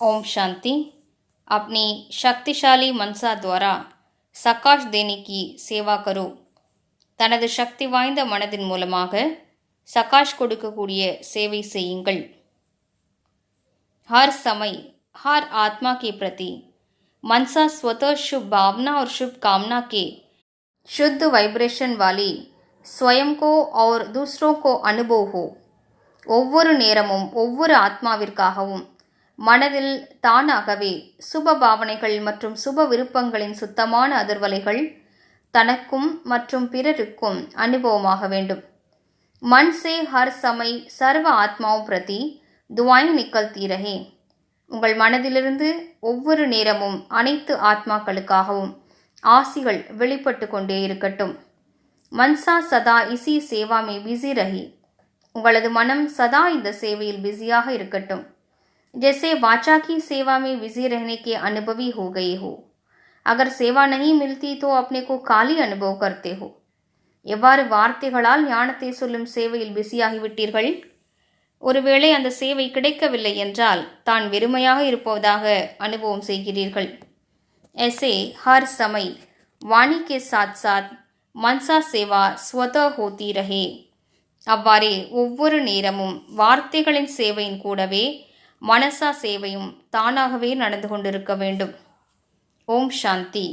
ओम शांति अपनी शक्तिशाली मनसा द्वारा சக்காஷ் தேனி கி சேவா கரோ தனது சக்தி வாய்ந்த மனதின் மூலமாக சகாஷ் கொடுக்கக்கூடிய சேவை செய்யுங்கள் हर समय हर आत्मा के प्रति मनसा स्वतः शुभ भावना और शुभ कामना के शुद्ध वाइब्रेशन वाली स्वयं को और दूसरों को अनुभव हो ஒவ்வொரு நேரமும் ஒவ்வொரு ஆத்மாவிற்காகவும் மனதில் தானாகவே சுப பாவனைகள் மற்றும் சுப விருப்பங்களின் சுத்தமான அதிர்வலைகள் தனக்கும் மற்றும் பிறருக்கும் அனுபவமாக வேண்டும் मन से हर समय சர்வ ஆத்மாவும் பிரதி துவாய் நிக்கல்தி ரஹே உங்கள் மனதிலிருந்து ஒவ்வொரு நேரமும் அனைத்து ஆத்மாக்களுக்காகவும் ஆசிகள் வெளிப்பட்டு கொண்டே இருக்கட்டும் மன்சா சதா இசி சேவா மே பிஸி ரஹி உங்களது மனம் சதா இந்த சேவையில் பிஸியாக இருக்கட்டும் जैसे वाचा की सेवा में बिजी रहने के अनुभवी हो गए हो अगर सेवा नहीं मिलती तो अपने को खाली अनुभव करते हो எவ்வாறு வார்த்தைகளால் ஞானத்தை சொல்லும் சேவையில் பிஸியாகிவிட்டீர்கள் ஒருவேளை அந்த சேவை கிடைக்கவில்லை என்றால் தான் வெறுமையாக இருப்பதாக அனுபவம் செய்கிறீர்கள் ऐसे हर समय वाणी के साथ साथ मनसा सेवा स्वतः होती रहे அவ்வாறே ஒவ்வொரு நேரமும் வார்த்தைகளின் சேவையின் கூடவே மனசா சேவையும் தானாகவே நடந்து கொண்டிருக்க வேண்டும். ஓம் சாந்தி.